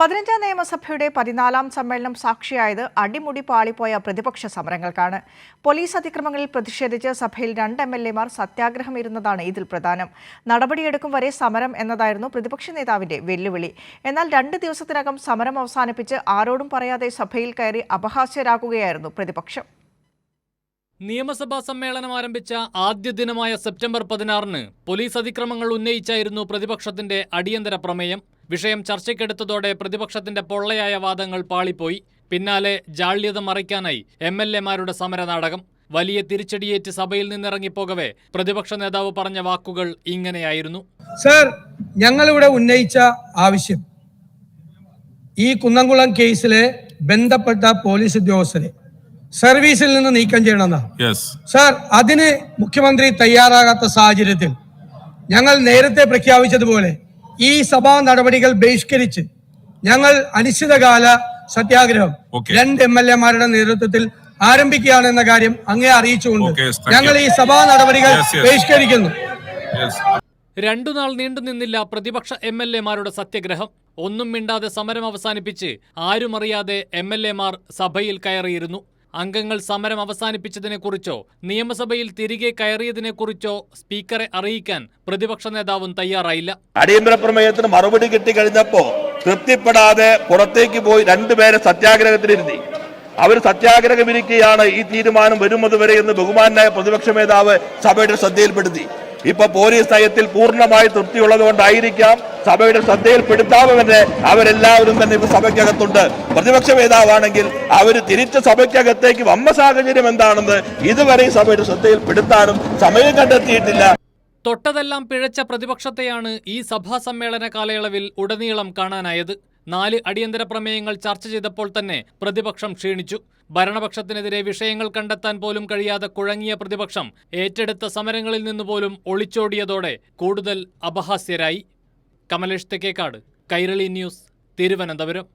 പതിനഞ്ചാം നിയമസഭയുടെ പതിനാലാം സമ്മേളനം സാക്ഷിയായത് അടിമുടി പാളിപ്പോയ പ്രതിപക്ഷ സമരങ്ങൾക്കാണ്. പോലീസ് അതിക്രമങ്ങളിൽ പ്രതിഷേധിച്ച് സഭയിൽ രണ്ട് എം എൽ എമാർ സത്യാഗ്രഹം ഇരുന്നതാണ് ഇതിൽ പ്രധാനം. നടപടിയെടുക്കും വരെ സമരം എന്നതായിരുന്നു പ്രതിപക്ഷ നേതാവിന്റെ വെല്ലുവിളി. എന്നാൽ രണ്ട് ദിവസത്തിനകം സമരം അവസാനിപ്പിച്ച് ആരോടും പറയാതെ സഭയിൽ കയറി അപഹാസ്യരാകുകയായിരുന്നു പ്രതിപക്ഷം. നിയമസഭാ സമ്മേളനം ആരംഭിച്ച ആദ്യ ദിനമായ സെപ്റ്റംബർ പതിനാറിന് പോലീസ് അതിക്രമങ്ങൾ ഉന്നയിച്ചായിരുന്നു പ്രതിപക്ഷത്തിന്റെ അടിയന്തര പ്രമേയം. വിഷയം ചർച്ചയ്ക്കെടുത്തതോടെ പ്രതിപക്ഷത്തിന്റെ പൊള്ളയായ വാദങ്ങൾ പാളിപ്പോയി. പിന്നാലെ ജാള്യത മറയ്ക്കാനായി എം എൽ എമാരുടെ സമരനാടകം. വലിയ തിരിച്ചടിയേറ്റ് സഭയിൽ നിന്നിറങ്ങിപ്പോകവേ പ്രതിപക്ഷ നേതാവ് പറഞ്ഞ വാക്കുകൾ ഇങ്ങനെയായിരുന്നു. സർ ഞങ്ങളിവിടെ ഉന്നയിച്ച ആവശ്യം. ഈ കുന്നംകുളം കേസിലെ ബന്ധപ്പെട്ട പോലീസ് ഉദ്യോഗസ്ഥരെ സർവീസിൽ നിന്ന് നീക്കം ചെയ്യണമെന്നാണ് യെസ് സർ അതിന് മുഖ്യമന്ത്രി തയ്യാറാകാത്ത സാഹചര്യത്തിൽ ഞങ്ങൾ നേരത്തെ പ്രഖ്യാപിച്ചതുപോലെ ഈ സഭാ നടപടികൾ ബഹിഷ്കരിച്ച് ഞങ്ങൾ അനിശ്ചിതകാല സത്യാഗ്രഹം രണ്ട് എം എൽ എമാരുടെ നേതൃത്വത്തിൽ ആരംഭിക്കുകയാണെന്ന കാര്യം അങ്ങേ അറിയിച്ചുകൊണ്ട്. ഞങ്ങൾ ഈ സഭാ നടപടികൾ. ബഹിഷ്കരിക്കുന്നു. രണ്ടു നാൾ നീണ്ടുനിന്നില്ല പ്രതിപക്ഷ എം എൽ എമാരുടെ സത്യഗ്രഹം. ഒന്നും മിണ്ടാതെ സമരം അവസാനിപ്പിച്ച് ആരുമറിയാതെ എം എൽ എമാർ സഭയിൽ കയറിയിരുന്നു. അംഗങ്ങൾ സമരം അവസാനിപ്പിച്ചതിനെക്കുറിച്ചോ നിയമസഭയിൽ തിരികെ കയറിയതിനെക്കുറിച്ചോ സ്പീക്കറെ അറിയിക്കാൻ പ്രതിപക്ഷ നേതാവും തയ്യാറായില്ല. അടിയന്തര പ്രമേയത്തിന് മറുപടി കിട്ടിക്കഴിഞ്ഞപ്പോ തൃപ്തിപ്പെടാതെ പുറത്തേക്ക് പോയി രണ്ടുപേരെ സത്യാഗ്രഹത്തിലിരുത്തി. അവർ സത്യാഗ്രഹം ഇരിക്കുകയാണ് ഈ തീരുമാനം വരുന്നത് വരെ എന്ന് ബഹുമാനായ പ്രതിപക്ഷ നേതാവ് സഭയുടെ ശ്രദ്ധയിൽപ്പെടുത്തി. ഇപ്പൊ പോലീസ് നയത്തിൽ പൂർണമായി തൃപ്തിയുള്ളത് കൊണ്ടായിരിക്കാം സഭയുടെ ശ്രദ്ധയിൽപ്പെടുത്താമെന്ന് അവരെല്ലാവരും തന്നെ ഇപ്പൊ സഭയ്ക്കകത്തുണ്ട്. പ്രതിപക്ഷ നേതാവാണെങ്കിൽ അവർ തിരിച്ച് സഭയ്ക്കകത്തേക്ക് വന്ന സാഹചര്യം എന്താണെന്ന് ഇതുവരെ സഭയുടെ ശ്രദ്ധയിൽപ്പെടുത്താനും സമയം കണ്ടെത്തിയിട്ടില്ല. തൊട്ടതെല്ലാം പിഴച്ച പ്രതിപക്ഷത്തെയാണ് ഈ സഭാ സമ്മേളന കാലയളവിൽ ഉടനീളം കാണാനായത്. നാല് അടിയന്തര പ്രമേയങ്ങൾ ചർച്ച ചെയ്തപ്പോൾ തന്നെ പ്രതിപക്ഷം ക്ഷീണിച്ചു. ഭരണപക്ഷത്തിനെതിരെ വിഷയങ്ങൾ കണ്ടെത്താൻ പോലും കഴിയാതെ കുഴങ്ങിയ പ്രതിപക്ഷം ഏറ്റെടുത്ത സമരങ്ങളിൽ നിന്നുപോലും ഒളിച്ചോടിയതോടെ കൂടുതൽ അപഹാസ്യരായി. കമലേഷ് തെക്കേക്കാട് കൈരളി ന്യൂസ് തിരുവനന്തപുരം.